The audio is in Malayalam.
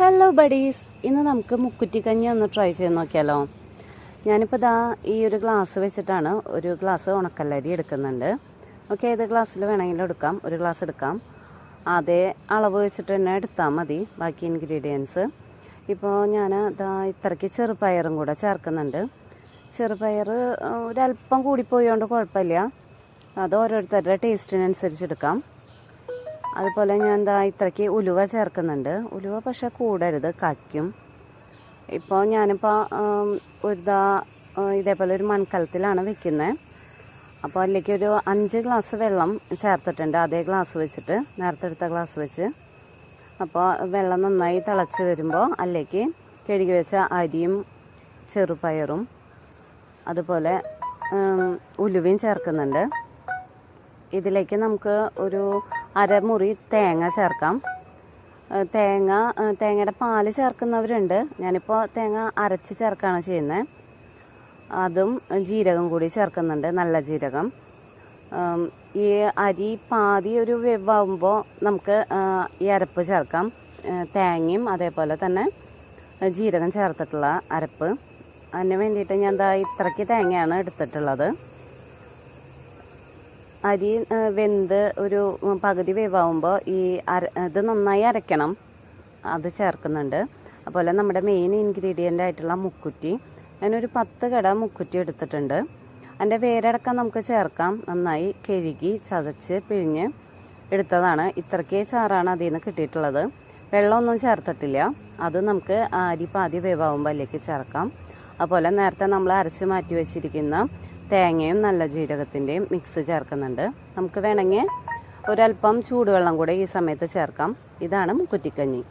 ഹലോ ബഡീസ് ഇന്ന് നമുക്ക് മുക്കുറ്റിക്കഞ്ഞി ഒന്ന് ട്രൈ ചെയ്ത് നോക്കിയാലോ? ഞാനിപ്പോൾ ദാ ഈ ഒരു ഗ്ലാസ് വെച്ചിട്ടാണ് ഒരു ഗ്ലാസ് ഉണക്കല്ലരി എടുക്കുന്നുണ്ട്. ഓക്കെ ഏത് ഗ്ലാസ്സിൽ വേണമെങ്കിലും എടുക്കാം. ഒരു ഗ്ലാസ് എടുക്കാം. അതേ അളവ് വെച്ചിട്ട് തന്നെ എടുത്താൽ മതി ബാക്കി ഇൻഗ്രീഡിയൻസ് ഇപ്പോൾ ഞാൻ ദാ ഇത്രയ്ക്ക് ചെറുപയറും കൂടെ ചേർക്കുന്നുണ്ട്. ചെറുപയർ ഒരല്പം കൂടിപ്പോയോണ്ട് കുഴപ്പമില്ല. അത് ഓരോരുത്തരുടെ ടേസ്റ്റിനനുസരിച്ച് എടുക്കാം. അതുപോലെ ഞാൻ എന്താ ഇത്രയ്ക്ക് ഉലുവ ചേർക്കുന്നുണ്ട്. ഉലുവ പക്ഷെ കൂടരുത് കയ്ക്കും ഇപ്പോൾ ഞാനിപ്പോൾ ഒരുതാ ഇതേപോലെ ഒരു മൺകലത്തിലാണ് വെക്കുന്നത് അപ്പോൾ അതിലേക്ക് ഒരു അഞ്ച് ഗ്ലാസ് വെള്ളം ചേർത്തിട്ടുണ്ട്. അതേ ഗ്ലാസ് വെച്ചിട്ട് നേരത്തെ എടുത്ത ഗ്ലാസ് വെച്ച്. അപ്പോൾ വെള്ളം നന്നായി തിളച്ച് വരുമ്പോൾ അതിലേക്ക് കഴുകി വെച്ച അരിയും ചെറുപയറും അതുപോലെ ഉലുവയും ചേർക്കുന്നുണ്ട്. ഇതിലേക്ക് നമുക്ക് ഒരു അരമുറി തേങ്ങ ചേർക്കാം. തേങ്ങ തേങ്ങയുടെ പാൽ ചേർക്കുന്നവരുണ്ട്. ഞാനിപ്പോൾ തേങ്ങ അരച്ച് ചേർക്കുകയാണ് ചെയ്യുന്നത് അതും ജീരകം കൂടി ചേർക്കുന്നുണ്ട് നല്ല ജീരകം. ഈ അരി പാതി ഒരു വെവാകുമ്പോൾ നമുക്ക് ഈ അരപ്പ് ചേർക്കാം. തേങ്ങയും അതേപോലെ തന്നെ ജീരകം ചേർത്തിട്ടുള്ള അരപ്പ്. അതിന് വേണ്ടിയിട്ട് ഞാൻ എന്താ ഇത്രയ്ക്ക് തേങ്ങയാണ് എടുത്തിട്ടുള്ളത്. അരി വെന്ത് ഒരു പകുതി വേവാകുമ്പോൾ ഈ അര ഇത് നന്നായി അരക്കണം. അത് ചേർക്കുന്നുണ്ട്. അതുപോലെ നമ്മുടെ മെയിൻ ഇൻഗ്രീഡിയന്റ് ആയിട്ടുള്ള മുക്കുറ്റി. ഞാനൊരു പത്ത് കട മുക്കുറ്റി എടുത്തിട്ടുണ്ട്. അതിന്റെ വേരടക്കം നമുക്ക് ചേർക്കാം. നന്നായി കഴുകി ചതച്ച് പിഴിഞ്ഞ് എടുത്തതാണ്. ഇത്രയ്ക്ക് ചാറാണ് അതിൽ നിന്ന് കിട്ടിയിട്ടുള്ളത്. വെള്ളമൊന്നും ചേർത്തിട്ടില്ല. അത് നമുക്ക് അരി പാതി വേവാകുമ്പോൾ അതിലേക്ക് ചേർക്കാം. അതുപോലെ നേരത്തെ നമ്മൾ അരച്ച് മാറ്റി വെച്ചിരിക്കുന്ന തേങ്ങയും നല്ല ജീരകത്തിന്റെയും മിക്സ് ചേർക്കുന്നുണ്ട്. നമുക്ക് വേണമെങ്കിൽ ഒരല്പം ചൂടുവെള്ളം കൂടെ ഈ സമയത്ത് ചേർക്കാം. ഇതാണ് മുക്കുറ്റിക്കഞ്ഞി.